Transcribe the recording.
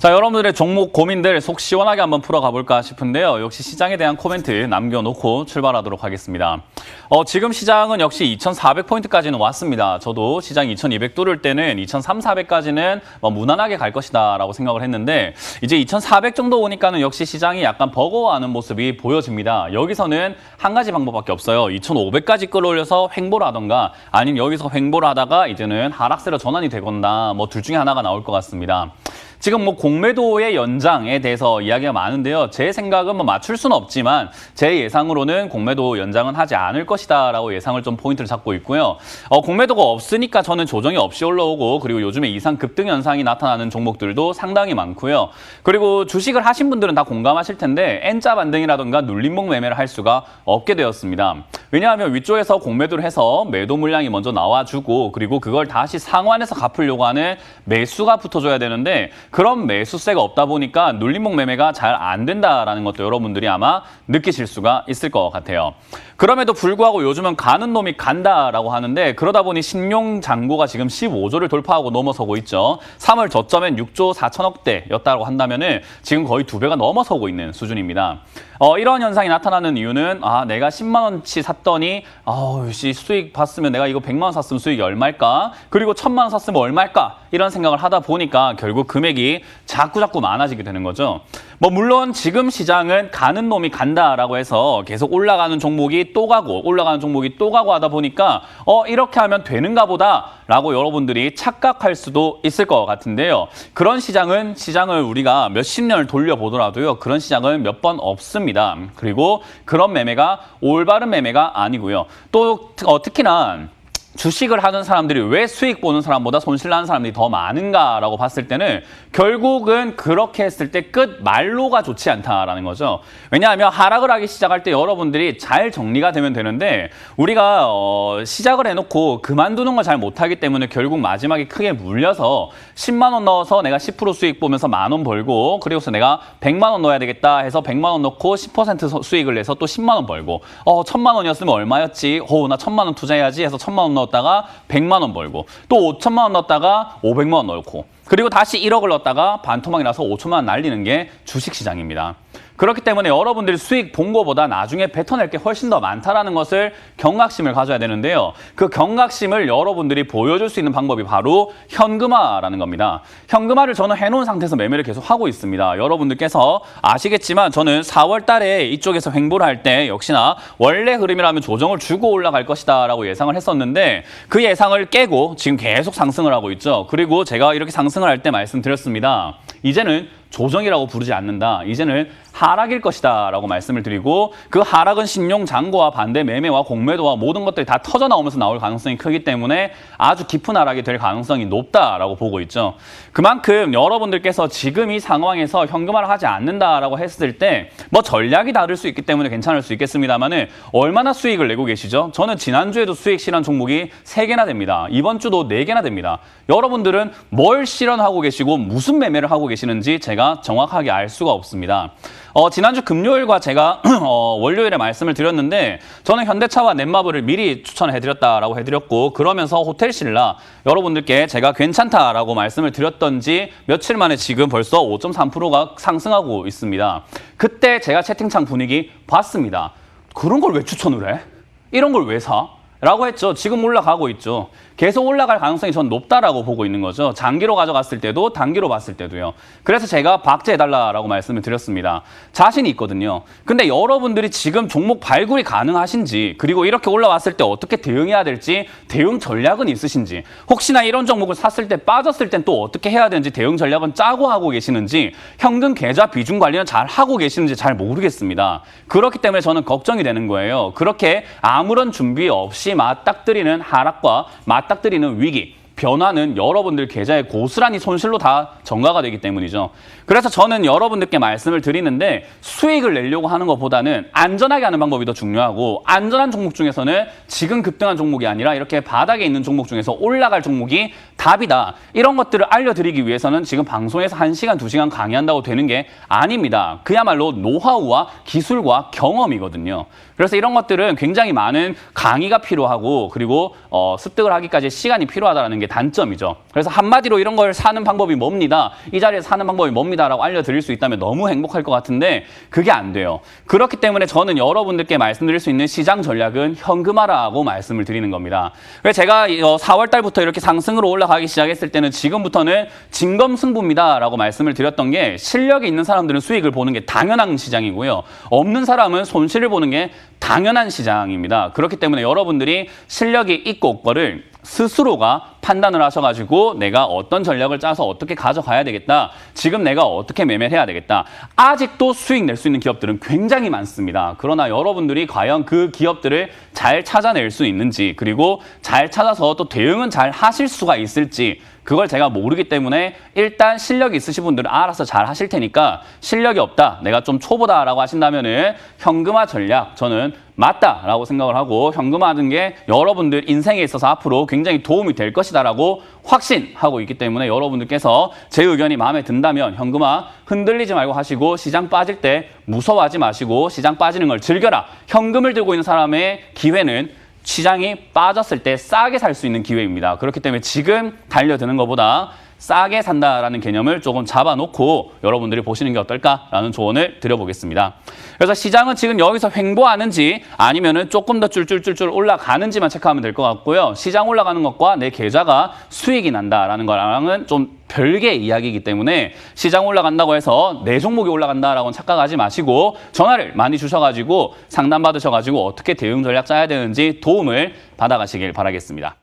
자, 여러분들의 종목 고민들 속 시원하게 한번 풀어가 볼까 싶은데요. 역시 시장에 대한 코멘트 남겨놓고 출발하도록 하겠습니다. 어, 지금 시장은 역시 2,400포인트까지는 왔습니다. 저도 시장 2,200 뚫을 때는 2,300까지는 뭐 무난하게 갈 것이다 라고 생각을 했는데 이제 2,400 정도 오니까는 역시 시장이 약간 버거워하는 모습이 보여집니다. 여기서는 한 가지 방법밖에 없어요. 2,500까지 끌어올려서 횡보를 하던가 아니면 여기서 횡보를 하다가 이제는 하락세로 전환이 되거나 뭐 둘 중에 하나가 나올 것 같습니다. 지금 뭐 공매도의 연장에 대해서 이야기가 많은데요. 제 생각은 뭐 맞출 수는 없지만 제 예상으로는 공매도 연장은 하지 않을 것이다라고 예상을 좀 포인트를 잡고 있고요. 어, 공매도가 없으니까 저는 조정이 없이 올라오고 그리고 요즘에 이상 급등 현상이 나타나는 종목들도 상당히 많고요. 그리고 주식을 하신 분들은 다 공감하실 텐데 N자 반등이라던가 눌림목 매매를 할 수가 없게 되었습니다. 왜냐하면 위쪽에서 공매도를 해서 매도 물량이 먼저 나와주고 그리고 그걸 다시 상환해서 갚으려고 하는 매수가 붙어줘야 되는데 그런 매수세가 없다 보니까 눌림목 매매가 잘 안 된다라는 것도 여러분들이 아마 느끼실 수가 있을 것 같아요. 그럼에도 불구하고 요즘은 가는 놈이 간다라고 하는데 그러다 보니 신용 잔고가 지금 15조를 돌파하고 넘어서고 있죠. 3월 저점엔 6조 4천억대였다고 한다면은 지금 거의 두 배가 넘어서고 있는 수준입니다. 어, 이런 현상이 나타나는 이유는 아 내가 10만 원치 샀더니 아우 씨 수익 봤으면 내가 이거 100만 원 샀으면 수익이 얼마일까? 그리고 1000만 원 샀으면 얼마일까? 이런 생각을 하다 보니까 결국 금액이 자꾸 자꾸 많아지게 되는 거죠. 뭐 물론 지금 시장은 가는 놈이 간다라고 해서 계속 올라가는 종목이 또 가고 올라가는 종목이 또 가고 하다 보니까 어 이렇게 하면 되는가 보다라고 여러분들이 착각할 수도 있을 것 같은데요. 그런 시장은 시장을 우리가 몇십 년을 돌려보더라도요. 그런 시장은 몇 번 없습니다. 그리고 그런 매매가 올바른 매매가 아니고요. 또 어, 특히나 주식을 하는 사람들이 왜 수익 보는 사람보다 손실 나는 사람들이 더 많은가라고 봤을 때는 결국은 그렇게 했을 때 끝 말로가 좋지 않다라는 거죠. 왜냐하면 하락을 하기 시작할 때 여러분들이 잘 정리가 되면 되는데 우리가 어, 시작을 해놓고 그만두는 걸 잘 못하기 때문에 결국 마지막에 크게 물려서 10만 원 넣어서 내가 10% 수익 보면서 만 원 벌고 그리고서 내가 100만 원 넣어야 되겠다 해서 100만 원 넣고 10% 수익을 내서 또 10만 원 벌고 어 1000만 원이었으면 얼마였지? 어나 1000만 원 투자해야지 해서 1000만 원 넣 었다가 100만 원 벌고 또 5천만 원 넣었다가 500만 원 넣고 그리고 다시 1억을 넣었다가 반토막이 나서 5천만 원 날리는 게 주식 시장입니다. 그렇기 때문에 여러분들이 수익 본 거보다 나중에 뱉어낼 게 훨씬 더 많다라는 것을 경각심을 가져야 되는데요. 그 경각심을 여러분들이 보여줄 수 있는 방법이 바로 현금화라는 겁니다. 현금화를 저는 해놓은 상태에서 매매를 계속 하고 있습니다. 여러분들께서 아시겠지만 저는 4월 달에 이쪽에서 횡보를 할 때 역시나 원래 흐름이라면 조정을 주고 올라갈 것이다 라고 예상을 했었는데 그 예상을 깨고 지금 계속 상승을 하고 있죠. 그리고 제가 이렇게 상승을 할 때 말씀드렸습니다. 이제는 조정이라고 부르지 않는다. 이제는 하락일 것이다 라고 말씀을 드리고 그 하락은 신용 잔고와 반대 매매와 공매도와 모든 것들이 다 터져 나오면서 나올 가능성이 크기 때문에 아주 깊은 하락이 될 가능성이 높다라고 보고 있죠. 그만큼 여러분들께서 지금 이 상황에서 현금화를 하지 않는다라고 했을 때 뭐 전략이 다를 수 있기 때문에 괜찮을 수 있겠습니다만은 얼마나 수익을 내고 계시죠? 저는 지난주에도 수익 실현 종목이 세개나 됩니다. 이번 주도 네개나 됩니다. 여러분들은 뭘 실현하고 계시고 무슨 매매를 하고 계시는지 제가 정확하게 알 수가 없습니다. 어, 지난주 금요일과 제가 어, 월요일에 말씀을 드렸는데 저는 현대차와 넷마블을 미리 추천해드렸다라고 해드렸고 그러면서 호텔신라 여러분들께 제가 괜찮다라고 말씀을 드렸던지 며칠 만에 지금 벌써 5.3%가 상승하고 있습니다. 그때 제가 채팅창 분위기 봤습니다. 그런 걸 왜 추천을 해? 이런 걸 왜 사? 라고 했죠. 지금 올라가고 있죠. 계속 올라갈 가능성이 전 높다라고 보고 있는 거죠. 장기로 가져갔을 때도 단기로 봤을 때도요. 그래서 제가 박제해달라라고 말씀을 드렸습니다. 자신이 있거든요. 근데 여러분들이 지금 종목 발굴이 가능하신지 그리고 이렇게 올라왔을 때 어떻게 대응해야 될지 대응 전략은 있으신지 혹시나 이런 종목을 샀을 때 빠졌을 땐 또 어떻게 해야 되는지 대응 전략은 짜고 하고 계시는지 현금 계좌 비중 관리는 잘 하고 계시는지 잘 모르겠습니다. 그렇기 때문에 저는 걱정이 되는 거예요. 그렇게 아무런 준비 없이 맞닥뜨리는 하락과 맞 닥뜨리는 위기 변화는 여러분들 계좌에 고스란히 손실로 다 전가가 되기 때문이죠. 그래서 저는 여러분들께 말씀을 드리는데 수익을 내려고 하는 것보다는 안전하게 하는 방법이 더 중요하고 안전한 종목 중에서는 지금 급등한 종목이 아니라 이렇게 바닥에 있는 종목 중에서 올라갈 종목이 답이다. 이런 것들을 알려드리기 위해서는 지금 방송에서 1시간, 2시간 강의한다고 되는 게 아닙니다. 그야말로 노하우와 기술과 경험이거든요. 그래서 이런 것들은 굉장히 많은 강의가 필요하고 그리고 어, 습득을 하기까지 시간이 필요하다는 게 단점이죠. 그래서 한마디로 이런 걸 사는 방법이 뭡니다. 이 자리에 사는 방법이 뭡니다라고 알려드릴 수 있다면 너무 행복할 것 같은데 그게 안 돼요. 그렇기 때문에 저는 여러분들께 말씀드릴 수 있는 시장 전략은 현금화라고 말씀을 드리는 겁니다. 제가 4월 달부터 이렇게 상승으로 올라가기 시작했을 때는 지금부터는 진검승부입니다라고 말씀을 드렸던 게 실력이 있는 사람들은 수익을 보는 게 당연한 시장이고요. 없는 사람은 손실을 보는 게 당연한 시장입니다. 그렇기 때문에 여러분들이 실력이 있고 없고를 스스로가 판단을 하셔가지고 내가 어떤 전략을 짜서 어떻게 가져가야 되겠다. 지금 내가 어떻게 매매를 해야 되겠다. 아직도 수익 낼 수 있는 기업들은 굉장히 많습니다. 그러나 여러분들이 과연 그 기업들을 잘 찾아낼 수 있는지 그리고 잘 찾아서 또 대응은 잘 하실 수가 있을지 그걸 제가 모르기 때문에 일단 실력이 있으신 분들은 알아서 잘 하실 테니까 실력이 없다, 내가 좀 초보다라고 하신다면은 현금화 전략 저는 맞다라고 생각을 하고 현금화하는 게 여러분들 인생에 있어서 앞으로 굉장히 도움이 될 것이다 라고 확신하고 있기 때문에 여러분들께서 제 의견이 마음에 든다면 현금화 흔들리지 말고 하시고 시장 빠질 때 무서워하지 마시고 시장 빠지는 걸 즐겨라. 현금을 들고 있는 사람의 기회는 시장이 빠졌을 때 싸게 살 수 있는 기회입니다. 그렇기 때문에 지금 달려드는 것보다 싸게 산다라는 개념을 조금 잡아놓고 여러분들이 보시는 게 어떨까라는 조언을 드려보겠습니다. 그래서 시장은 지금 여기서 횡보하는지 아니면은 조금 더 쫄쫄쫄쫄 올라가는지만 체크하면 될 것 같고요. 시장 올라가는 것과 내 계좌가 수익이 난다라는 거랑은 좀 별개의 이야기이기 때문에 시장 올라간다고 해서 내 종목이 올라간다라고는 착각하지 마시고 전화를 많이 주셔가지고 상담 받으셔가지고 어떻게 대응 전략 짜야 되는지 도움을 받아가시길 바라겠습니다.